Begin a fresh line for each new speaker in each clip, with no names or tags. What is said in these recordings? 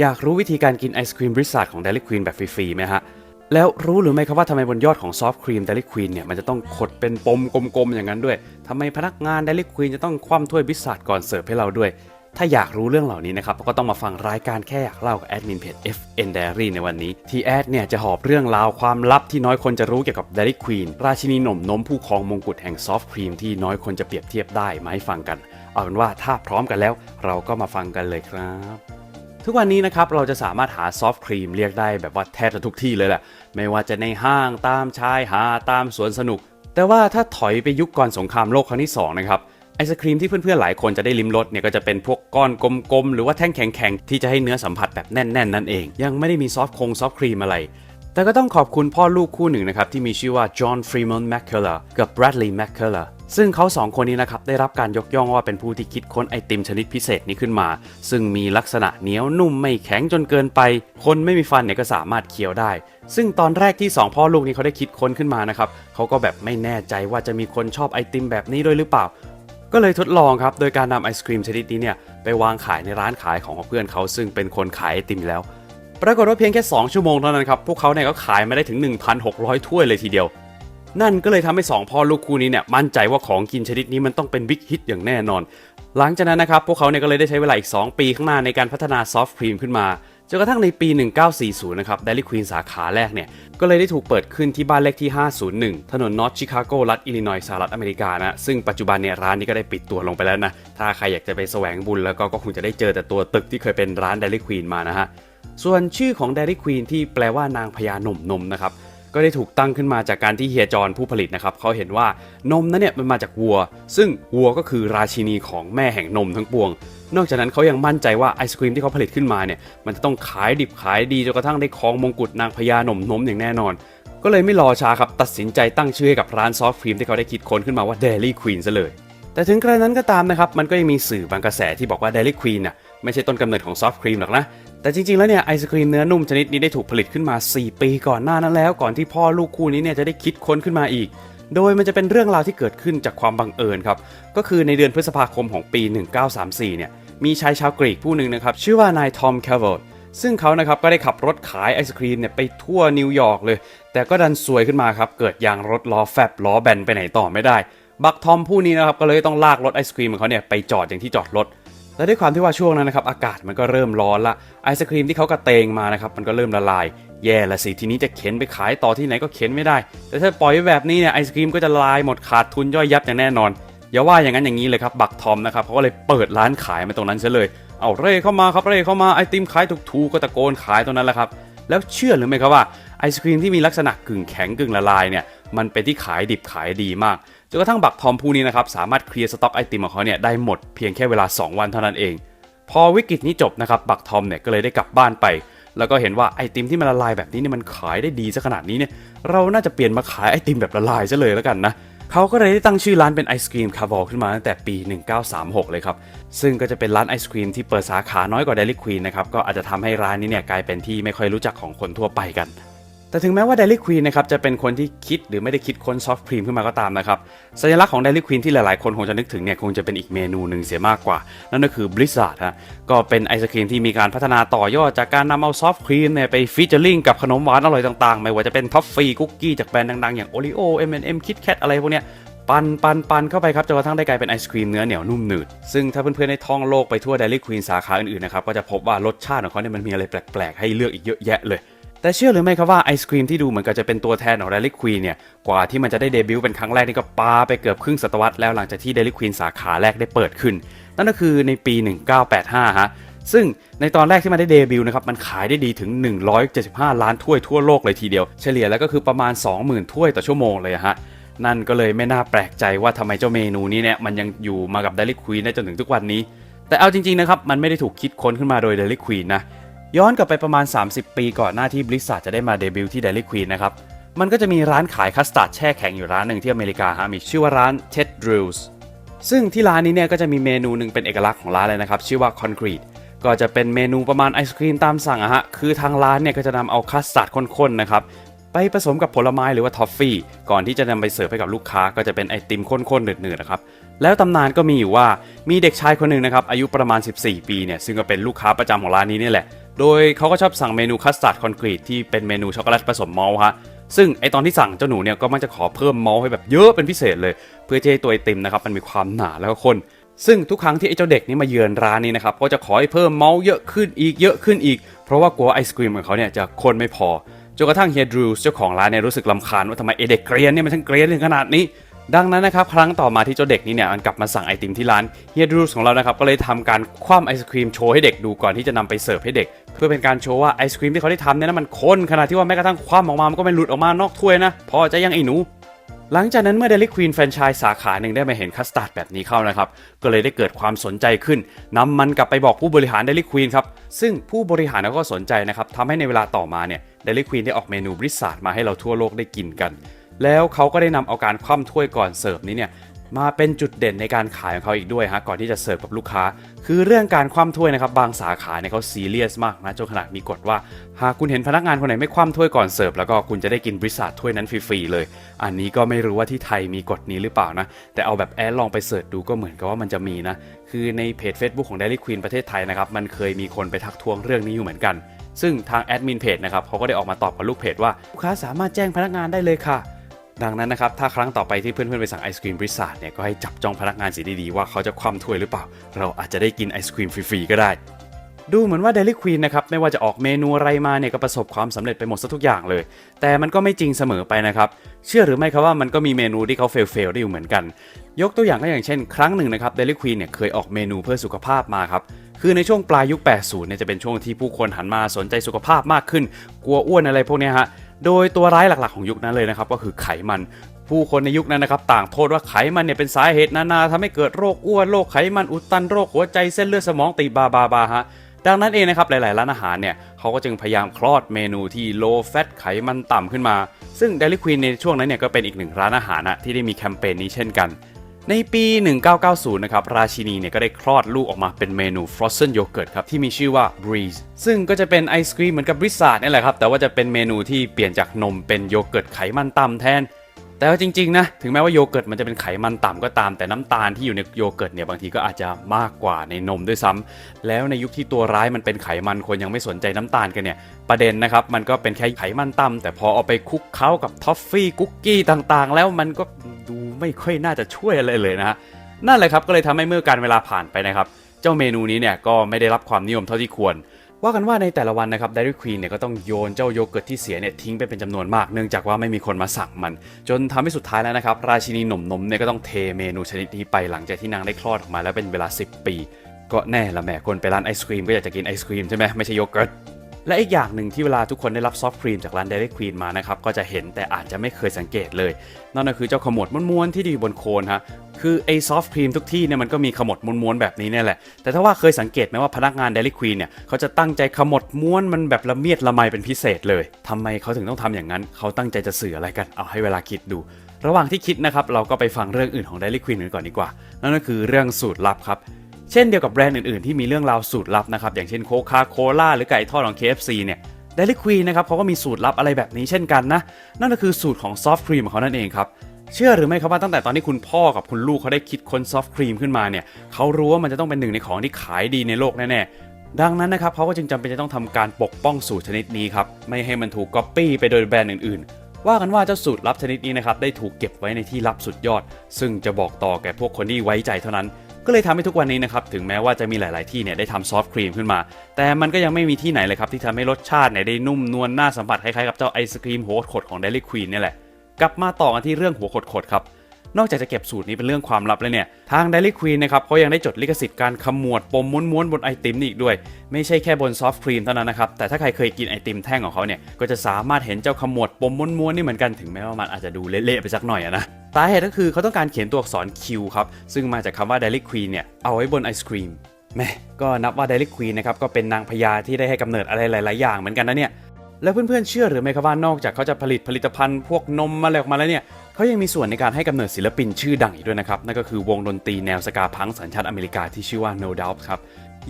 อยากรู้วิธีการกินไอศครีมบริษัทของ Dairy Queen แบบฟรีๆไหมฮะ แล้วรู้หรือไม่ครับว่าทำไมบนยอดของซอฟต์ครีม Dairy Queen เนี่ยมันจะต้องขดเป็นปมกลมๆอย่างนั้นด้วยทำไมพนักงาน Dairy Queen จะต้องคว่ำถ้วยบริษัทก่อนเสิร์ฟให้เราด้วย ถ้าอยากรู้เรื่องเหล่านี้นะครับก็ต้องมาฟังรายการแค่อยากเล่ากับแอดมินเพจ FN Diary ในวันนี้ที่แอดเนี่ยจะหอบเรื่องราวความลับที่น้อยคนจะรู้เกี่ยวกับ Dairy Queen ราชินีหนมนมผู้ครองมงกุฎแห่งซอฟต์ครีมที่น้อยคนจะเปรียบเทียบได้มาให้ฟังกัน เอาเป็นว่าถ้าพร้อมกันแล้ว เราก็มาฟังกันเลยครับ ทุกวันนี้นะครับเราจะสามารถหาซอฟต์ครีมเรียกได้แบบว่าแทบจะทุกที่เลยแหละ ไม่ว่าจะในห้างตามชายหาดตามสวนสนุก แต่ว่าถ้าถอยไปยุคก่อนสงครามโลกครั้งที่สองนะครับไอศครีมที่เพื่อนๆหลายคนจะได้ลิ้มรสเนี่ยก็จะเป็นพวกก้อนกลมๆ หรือว่าแท่งแข็งๆ ที่จะให้เนื้อสัมผัสแบบแน่นๆ นั่นเอง ยังไม่ได้มีซอฟต์คงซอฟต์ครีมอะไร แต่ก็ต้องขอบคุณพ่อลูกคู่หนึ่งนะครับที่มีชื่อว่าจอห์นฟรีมอนแมคเคล r กับแบรดลีย์แมคเคล r ซึ่งเขาสองคนนี้นะครับได้รับการยกย่องว่าเป็นผู้ที่คิดค้นไอติมชนิดพิเศษนี้ขึ้นมา ซึ่งมีลักษณะเหนียวนุ่มไม่แข็งจนเกินไป คนไม่มีฟันเนี่ยก็สามารถเคี้ยวได้ ซึ่งตอนแรกที่สองพ่อลูกนี้เขาได้คิดค้นขึ้นมานะครับเขาก็แบบไม่แน่ใจว่าจะมีคนชอบไอติมแบบนี้ด้วยหรือเปล่า ก็เลยทดลองครับโดยการนำไอศครีมชนิดนี้เนี่ยไปวางขายในร้านขายของเพื่อนเขาซึ่งเป็นคนขายไอติมแล้ว ปรากฏว่าเพียงแค่ 2 ชั่วโมงเท่านั้นครับพวกเขาเนี่ยก็ขายมาได้ถึง 1,600 ถ้วยเลยทีเดียว นั่นก็เลยทำให้ 2 พ่อลูกคู่นี้เนี่ยมั่นใจว่าของกินชนิดนี้มันต้องเป็นบิ๊กฮิตอย่างแน่นอน หลังจากนั้นนะครับพวกเขาเนี่ยก็เลยได้ใช้เวลาอีก 2 ปีข้างหน้าในการพัฒนาซอฟต์ครีมขึ้นมาจนกระทั่งในปี 1940 นะครับ Dairy Queen สาขาแรกเนี่ย ก็เลยได้ถูกเปิดขึ้นที่บ้านเลขที่ 501 ถนนนอร์ทชิคาโก รัฐ อิลลินอยส์สหรัฐอเมริกานะ ซึ่งปัจจุบันเนี่ยร้านนี้ก็ได้ปิดตัวลงไปแล้วนะ ถ้าใครอยากจะไปแสวงบุญแล้วก็ก็คงจะได้เจอแต่ตัวตึกที่เคยเป็นร้าน Dairy Queen มานะฮะ ส่วนชื่อของ Dairy Queen ที่แปลว่านางพญานมนมนะครับ ก็ได้ถูกตั้งขึ้นมาจากการที่เฮียจอนผู้ผลิตนะครับเขาเห็นว่านมนั้นเนี่ยมันมาจากวัว ซึ่งวัวก็คือราชินีของแม่แห่งนมทั้งปวง นอกจากนั้นเขายังมั่นใจว่าไอศครีมที่เขาผลิตขึ้นมาเนี่ยมันจะต้องขายดิบขายดีจนกระทั่งได้ครองมงกุฎนางพญานมนมอย่างแน่นอน ก็เลยไม่รอช้าครับตัดสินใจตั้งชื่อให้กับร้านซอฟต์ครีมที่เขาได้คิดค้นขึ้นมาว่า Dairy Queen ซะเลยแต่ถึงกระนั้นก็ตามนะครับ มันก็ยังมีสื่อบางกระแสที่บอกว่า Dairy Queen น่ะไม่ใช่ต้นกำเนิดของซอฟต์ครีมหรอกนะ แต่จริงๆ แล้วเนี่ยไอศครีมเนื้อนุ่มชนิดนี้ได้ถูกผลิตขึ้นมา 4 ปีก่อนหน้านั้นแล้ว ก่อนที่พ่อลูกคู่นี้เนี่ยจะได้คิดค้นขึ้นมาอีก โดยมันจะเป็นเรื่องราวที่เกิดขึ้นจากความบังเอิญครับ ก็คือในเดือนพฤษภาคมของปี 1934 เนี่ย มีชายชาวกรีกผู้หนึ่งนะครับ ชื่อว่านายทอมแคลเวลซึ่งเขานะครับก็ได้ขับรถขายไอศครีมเนี่ยไปทั่วนิวยอร์กเลย แต่ก็ดันซวยขึ้นมาครับ เกิดยางรถล้อแฟบล้อแบนไปไหนต่อไม่ได้ บักทอมผู้นี้นะครับก็เลยต้องลากรถไอศครีมของเขาเนี่ยไปจอดอย่างที่จอดรถ และด้วยความที่ว่าช่วงนั้นนะครับอากาศมันก็เริ่มร้อนละไอศครีมที่เขากระเตงมานะครับมันก็เริ่มละลาย แย่ละสิทีนี้จะเข็นไปขายต่อที่ไหนก็เข็นไม่ได้ แต่ถ้าปล่อยไว้แบบนี้เนี่ยไอศครีมก็จะละลายหมดขาดทุนย่อยยับอย่างแน่นอนอย่าว่าอย่างนั้นอย่างนี้เลยครับบักทอมนะครับเขาก็เลยเปิดร้านขายมาตรงนั้นซะเลยเอาเร่เข้ามาครับเร่เข้ามาไอติมขายถูกๆก็ตะโกนขายตรงนั้นแหละครับแล้วเชื่อหรือไม่ครับว่าไอศครีมที่มีลักษณะกึ่งแข็งกึ่งละลายเนี่ยมันเป็นที่ขายดิบขายดีมาก จนกระทั่งบักทอมผู้นี้นะครับสามารถเคลียร์สต็อกไอติมของเขาเนี่ยได้หมดเพียงแค่เวลา 2 วันเท่านั้นเอง พอวิกฤตนี้จบนะครับบักทอมเนี่ยก็เลยได้กลับบ้านไป แล้วก็เห็นว่าไอติมที่มันละลายแบบนี้เนี่ยมันขายได้ดีซะขนาดนี้เนี่ยเราน่าจะเปลี่ยนมาขายไอติมแบบละลายซะเลยแล้วกันนะเขาก็เลยได้ตั้งชื่อร้านเป็นไอศครีมคาร์บอลขึ้นมาตั้งแต่ปี 1936 เลยครับ ซึ่งก็จะเป็นร้านไอศครีมที่เปิดสาขาน้อยกว่า Dairy Queen นะครับ ก็อาจจะทำให้ร้านนี้เนี่ยกลายเป็นที่ไม่ค่อยรู้จักของคนทั่วไปกัน แต่ถึงแม้ว่า Dairy Queen นะครับจะเป็นคนที่คิดหรือไม่ได้คิดค้นซอฟต์ครีมขึ้นมาก็ตามนะครับ สัญลักษณ์ของ Dairy Queen ที่หลายๆ คนคงจะนึกถึงเนี่ยคงจะเป็นอีกเมนูหนึ่งเสียมากกว่า นั่นก็คือ Blizzard ฮะก็เป็นไอศครีมที่มีการพัฒนาต่อยอดจากการนำเอาซอฟต์ครีมเนี่ยไปฟีเจอริงกับขนมหวานอร่อยต่างๆ ไม่ว่าจะเป็นท็อฟฟี่คุกกี้จากแบรนด์ดังๆ อย่าง Oreo M&M KitKat อะไรพวกเนี้ยปันปันปันเข้าไปครับจนกระทั่งได้กลายเป็นไอศครีมเนื้อเหนียวนุ่มหนืด ซึ่งถ้าเพื่อนๆได้ท่องโลกไปทั่ว Dairy Queen สาขาอื่นๆนะครับก็จะพบว่ารสชาติของเขาเนี่ยมันมีอะไรแปลกๆ ให้เลือกอีกเยอะแยะเลย แต่เชื่อหรือไม่ครับว่าไอศครีมที่ดูเหมือนกับจะเป็นตัวแทนของ Dairy Queen เนี่ย กว่าที่มันจะได้เดบิวต์เป็นครั้งแรกนี่ก็ปาไปเกือบครึ่งศตวรรษแล้วหลังจากที่ Dairy Queen สาขาแรกได้เปิดขึ้น นั่นก็คือในปี 1985 ฮะ ซึ่งในตอนแรกที่มันได้เดบิวต์นะครับ มันขายได้ดีถึง 175 ล้านถ้วยทั่วโลกเลยทีเดียว เฉลี่ยแล้วก็คือประมาณ 20,000 ถ้วยต่อชั่วโมงเลยฮะนั่นก็เลยไม่น่าแปลกใจว่าทำไมเจ้าเมนูนี้เนี่ยมันยังอยู่มากับ Dairy Queen ได้จนถึงทุกวันนี้ แต่เอาจริงๆนะครับมันไม่ได้ถูกคิดค้นขึ้นมาโดย Dairy Queen นะ ย้อนกลับไปประมาณ 30 ปีก่อนหน้าที่บริษัทจะได้มาเดบิวต์ที่ Dairy Queen นะครับ มันก็จะมีร้านขายคัสตาร์ดแช่แข็งอยู่ร้านหนึ่งที่อเมริกาฮะมีชื่อว่าร้าน Ted Drills ซึ่งที่ร้านนี้เนี่ยก็จะมีเมนูหนึ่งเป็นเอกลักษณ์ของร้านเลยนะครับ ชื่อว่า Concrete ก็จะเป็นเมนูประมาณไอศครีมตามสั่งอะฮะ คือทางร้านเนี่ยก็จะนำเอาคัสตาร์ดข้นๆนะครับไปผสมกับผลไม้หรือว่าทอฟฟี่ ก่อนที่จะนำไปเสิร์ฟให้กับลูกค้าก็จะเป็นไอติมข้นๆหนืดๆนะครับ แล้วตำนานก็มีอยู่ว่ามีเด็กชายคนหนึ่งนะครับอายุประมาณ 14 ปีเนี่ยซึ่งก็เป็นลูกค้าประจำของร้านนี้นี่แหละ โดยเขาก็ชอบสั่งเมนูคัสตาร์ดคอนกรีตที่เป็นเมนูช็อกโกแลตผสมมอลต์ฮะซึ่งไอตอนที่สั่งเจ้าหนูเนี่ยก็มักจะขอเพิ่มมอลต์ให้แบบเยอะเป็นพิเศษเลย เพื่อจะให้ตัวไอติมนะครับมันมีความหนาแล้วก็ข้นซึ่งทุกครั้งที่ไอเจ้าเด็กนี่มาเยือนร้านนี้นะครับก็จะขอให้เพิ่มเมาส์เยอะขึ้นอีกเยอะขึ้นอีก เพราะว่ากลัวไอศครีมของเขาเนี่ยจะข้นไม่พอจนกระทั่งเฮียดรูสเจ้าของร้านเนี่ยรู้สึกลำคาญว่าทำไมไอเด็กเกรียนเนี่ยมันช่างเกรียนถึงขนาดนี้ ดังนั้นนะครับครั้งต่อมาที่เจ้าเด็กนี่เนี่ยมันกลับมาสั่งไอติมที่ร้านเฮียดรูสของเรานะครับก็เลยทำการคว่ำไอศครีมโชว์ให้เด็กดูก่อนที่จะนำไปเสิร์ฟให้เด็ก เพื่อเป็นการโชว์ว่าไอศครีมที่เขาได้ทำเนี่ยนะมันข้นขนาดที่ว่าแม้กระทั่งคว่ำออกมามันก็ไม่หลุดออกมานอกถ้วยนะพอจะยังไอหนูหลังจากนั้นเมื่อ Dairy Queen แฟรนไชส์สาขาหนึ่งได้มาเห็นคัสตาร์ดแบบนี้เข้านะครับ ก็เลยได้เกิดความสนใจขึ้นนำมันกลับไปบอกผู้บริหาร Dairy Queen ครับ ซึ่งผู้บริหารก็สนใจนะครับทำให้ในเวลาต่อมาเนี่ย Dairy Queen ได้ออกเมนูบริษัทมาให้เราทั่วโลกได้กินกัน แล้วเขาก็ได้นำเอาการคว่ำถ้วยก่อนเสิร์ฟนี้เนี่ยมาเป็นจุดเด่นในการขายของเขาอีกด้วยฮะก่อนที่จะเสิร์ฟกับลูกค้า คือเรื่องการคว่ำถ้วยนะครับบางสาขาเนี่ยเขาซีเรียสมากนะจนขนาดมีกฎว่า หากคุณเห็นพนักงานคนไหนไม่คว่ำถ้วยก่อนเสิร์ฟแล้วก็คุณจะได้กินบริษัทถ้วยนั้นฟรีๆเลย อันนี้ก็ไม่รู้ว่าที่ไทยมีกฎนี้หรือเปล่านะ แต่เอาแบบแอดลองไปเสิร์ชดูก็เหมือนกับว่ามันจะมีนะ คือในเพจ Facebook ของ Dairy Queen ประเทศไทยนะครับมันเคยมีคนไปทักท้วงเรื่องนี้อยู่เหมือนกัน ซึ่งทางแอดมินเพจนะครับเขาก็ได้ออกมาตอบกับลูกเพจว่าลูกค้าสามารถแจ้งพนักงานได้เลยค่ะ ดังนั้นนะครับถ้าครั้งต่อไปที่เพื่อนๆไปสั่งไอศครีมบริษัทเนี่ยก็ให้จับจ้องพนักงานสีดีๆว่าเขาจะคว่ำถ้วยหรือเปล่า เราอาจจะได้กินไอศครีมฟรีๆก็ได้ ดูเหมือนว่า Dairy Queen นะครับไม่ว่าจะออกเมนูอะไรมาเนี่ยก็ประสบความสำเร็จไปหมดซะทุกอย่างเลย แต่มันก็ไม่จริงเสมอไปนะครับ เชื่อหรือไม่ครับว่ามันก็มีเมนูที่เขาเฟลๆได้อยู่เหมือนกัน ยกตัวอย่างก็อย่างเช่น ครั้งหนึ่งนะครับ Dairy Queen เนี่ยเคยออกเมนูเพื่อสุขภาพมาครับคือในช่วงปลายยุค 80 เนี่ยจะเป็นช่วงที่ผู้คนหันมาสนใจสุขภาพมากขึ้น กลัวอ้วนอะไรพวกนี้ฮะ โดยตัวร้ายหลักๆของยุคนั้นเลยนะครับก็คือไขมันผู้คนในยุคนั้นนะครับต่างโทษว่าไขมันเนี่ยเป็นสาเหตุนานาทำให้เกิดโรคอ้วนโรคไขมันอุดตันโรคหัวใจเส้นเลือดสมองตีบาบาบาฮะดังนั้นเองนะครับหลาย ๆ ร้านอาหารเนี่ยเขาก็จึงพยายามคลอดเมนูที่ low fat ไขมันต่ำขึ้นมา ซึ่ง Dairy Queen ในช่วงนั้นเนี่ยก็เป็นอีกหนึ่งร้านอาหารนะที่ได้มีแคมเปญนี้เช่นกัน ในปี 1990 นะครับ ราชินีเนี่ยก็ได้คลอดลูกออกมาเป็นเมนู frozen yogurt ครับ ที่มีชื่อว่า Breeze ซึ่งก็จะเป็นไอศครีมเหมือนกับบริษัทนี่แหละครับ แต่ว่าจะเป็นเมนูที่เปลี่ยนจากนมเป็นโยเกิร์ตไขมันต่ำแทน แต่ว่าจริงๆนะถึงแม้ว่าโยเกิร์ตมันจะเป็นไขมันต่ำก็ตาม แต่น้ำตาลที่อยู่ในโยเกิร์ตเนี่ยบางทีก็อาจจะมากกว่าในนมด้วยซ้ำแล้วในยุคที่ตัวร้ายมันเป็นไขมันคนยังไม่สนใจน้ำตาลกันเนี่ยประเด็นนะครับมันก็เป็นแค่ไขมันต่ำแต่พอเอาไปคลุกเคล้ากับทอฟฟี่คุกกี้ต่างๆ แล้วมันก็ดูไม่ค่อยน่าจะช่วยอะไรเลยนะฮะนั่นแหละครับก็เลยทำให้เมื่อการเวลาผ่านไปนะครับเจ้าเมนูนี้เนี่ยก็ไม่ได้รับความนิยมเท่าที่ควร ว่ากันว่าในแต่ละวันนะครับ Dairy Queen เนี่ยก็ต้องโยนเจ้าโยเกิร์ตที่เสียเนี่ยทิ้งไปเป็นจำนวนมาก เนื่องจากว่าไม่มีคนมาสั่งมัน จนทำให้สุดท้ายแล้วนะครับ ราชินีหนมนมเนี่ยก็ต้องเทเมนูชนิดนี้ไปหลังจากที่นางได้คลอดออกมาแล้วเป็นเวลา 10 ปี ก็แน่ละแหม่คนไปร้านไอศครีมก็อยากจะกินไอศครีมใช่ไหมไม่ใช่โยเกิร์ต และอีกอย่างหนึ่งที่เวลาทุกคนได้รับซอฟต์ครีมจากร้าน Dairy Queen มานะครับก็จะเห็นแต่อาจจะไม่เคยสังเกตเลย นั่นก็คือเจ้าขมวดม้วนๆที่อยู่บนโคนฮะคือไอ้ซอฟต์ครีมทุกที่เนี่ยมันก็มีขมวดม้วนๆแบบนี้เนี่ยแหละ แต่ถ้าว่าเคยสังเกตไหมว่าพนักงาน Dairy Queen เนี่ยเขาจะตั้งใจขมวดม้วนมันแบบละเมียดละไมเป็นพิเศษเลยทำไมเขาถึงต้องทำอย่างนั้นเขาตั้งใจจะสื่ออะไรกันเอาให้เวลาคิดดู ระหว่างที่คิดนะครับเราก็ไปฟังเรื่องอื่นของ Dairy Queen กันก่อนดีกว่า นั่นก็คือเรื่องสูตรลับครับ เช่นเดียวกับแบรนด์อื่นๆ ที่มีเรื่องราวสูตรลับนะครับ อย่างเช่นโคคาโคล่าหรือไก่ทอดของ KFC เนี่ย Dairy Queen นะครับเขาก็มีสูตรลับอะไรแบบนี้เช่นกันนะ นั่นก็คือสูตรของซอฟต์ครีมของเขานั่นเองครับ เชื่อหรือไม่ครับว่าตั้งแต่ตอนที่คุณพ่อกับคุณลูกเขาได้คิดค้นซอฟต์ครีมขึ้นมาเนี่ยเขารู้ว่ามันจะต้องเป็นหนึ่งในของที่ขายดีในโลกแน่ๆดังนั้นนะครับเขาก็จึงจำเป็นจะต้องทำการปกป้องสูตรชนิดนี้ครับไม่ให้มันถูกก๊อปปี้ไปโดยแบรนด์อื่นๆว่ากันว่าเจ้าสูตรลับชนิดนี้นะครับได้ถูกเก็บไว้ในที่ลับสุดยอด ซึ่งจะบอกต่อแก่พวกคนที่ไว้ใจเท่านั้น ก็เลยทำให้ทุกวันนี้นะครับถึงแม้ว่าจะมีหลาย ๆ ที่เนี่ยได้ทำซอฟต์ครีมขึ้นมา แต่มันก็ยังไม่มีที่ไหนเลยครับที่ทำให้รสชาติเนี่ยได้นุ่มนวลน่าสัมผัสคล้ายๆกับเจ้าไอศครีมหัวขดของเดลิควีนเนี่ยแหละกลับมาต่อกันที่เรื่องหัวขดๆครับ นอกจากจะเก็บสูตรนี้เป็นเรื่องความลับแล้วเนี่ย ทาง Dairy Queen นะครับเขายังได้จดลิขสิทธิ์การขมวดปมม้วนๆบนไอติมนี่อีกด้วย ไม่ใช่แค่บนซอฟต์ครีมเท่านั้นนะครับ แต่ถ้าใครเคยกินไอติมแท่งของเขาเนี่ย ก็จะสามารถเห็นเจ้าขมวดปมม้วนๆนี่เหมือนกัน ถึงแม้ว่ามันอาจจะดูเละๆไปสักหน่อยอะนะสาเหตุก็คือเขาต้องการเขียนตัวอักษร Q ครับ ซึ่งมาจากคำว่า Dairy Queen เนี่ย เอาไว้บนไอศครีม แม่ก็นับว่า Dairy Queen นะครับ ก็เป็นนางพญาที่ได้ให้กำเนิดอะไรหลาย ๆ อย่างเหมือนกันนะเนี่ย แล้วเพื่อน ๆ เชื่อหรือไม่ครับว่านอกจากเขาจะผลิตผลิตภัณฑ์พวกนมมาอะไรออกมาแล้วเนี่ย เขายังมีส่วนในการให้กำเนิดศิลปินชื่อดังอีกด้วยนะครับ นั่นก็คือวงดนตรีแนวสกาพังสัญชาติอเมริกาที่ชื่อว่า No Doubt ครับ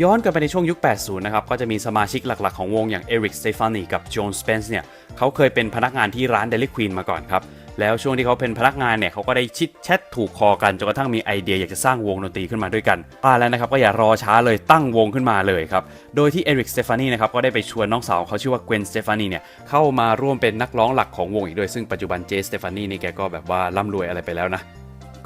ย้อนกลันไปในช่วงยุค 80 นะครับ ก็จะมีสมาชิกหลักๆของวงอย่างเอริกสเตฟานีกับโจนสเปนซ์เนี่ยเขาเคยเป็นพนักงานที่ร้าน Dairy Queen มาก่อนครับ แล้วช่วงที่เขาเป็นพนักงานเนี่ยเขาก็ได้ชิดแชทถูกคอกันจนกระทั่งมีไอเดียอยากจะสร้างวงดนตรีขึ้นมาด้วยกันอ่าแล้วนะครับก็อย่ารอช้าเลยตั้งวงขึ้นมาเลยครับ โดยที่เอริกสเตฟานีนะครับก็ได้ไปชวนน้องสาวเขาชื่อว่าเกวนสเตฟานีเนี่ยเข้ามาร่วมเป็นนักร้องหลักของวงอีกด้วยซึ่งปัจจุบันเจสเตฟานีนี่แกก็แบบว่าร่ำรวยอะไรไปแล้วนะ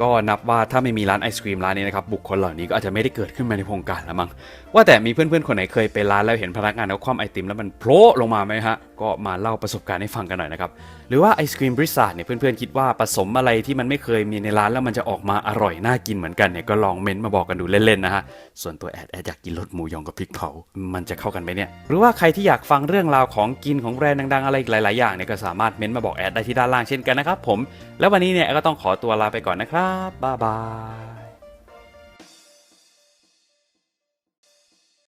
ก็นับว่าถ้าไม่มีร้านไอศครีมร้านนี้นะครับบุคคลเหล่านี้ก็อาจจะไม่ได้เกิดขึ้นมาในวงการแล้วมั้งว่าแต่มีเพื่อนๆคนไหนเคยไปร้านแล้วเห็นพนักงานเขาคว่ำไอติมแล้วมันโผล่ลงมาไหมฮะก็มาเล่าประสบการณ์ให้ฟังกันหน่อยนะครับหรือว่าไอศครีมบริษัทเนี่ยเพื่อนๆคิดว่าผสมอะไรที่มันไม่เคยมีในร้านแล้วมันจะออกมาอร่อยน่ากินเหมือนกันเนี่ยก็ลองเม้นต์มาบอกกันดูเล่นๆนะฮะส่วนตัวแอดแอดอยากกินรสหมูยองกับพริกเผา มันจะเข้ากันไหมเนี่ยหรือว่าใครที่อยากฟังเรื่องราวของกินของแบรนด์ดังๆอะไรอีกหลายๆอย่างเนี่ยก็สามารถเม้นต์มาบอกแอดได้ที่ด้านล่างเช่นกันนะครับผมแล้ววันนี้เนี่ยก็ต้องขอตัวลาไปก่อนนะครับบ๊ายบาย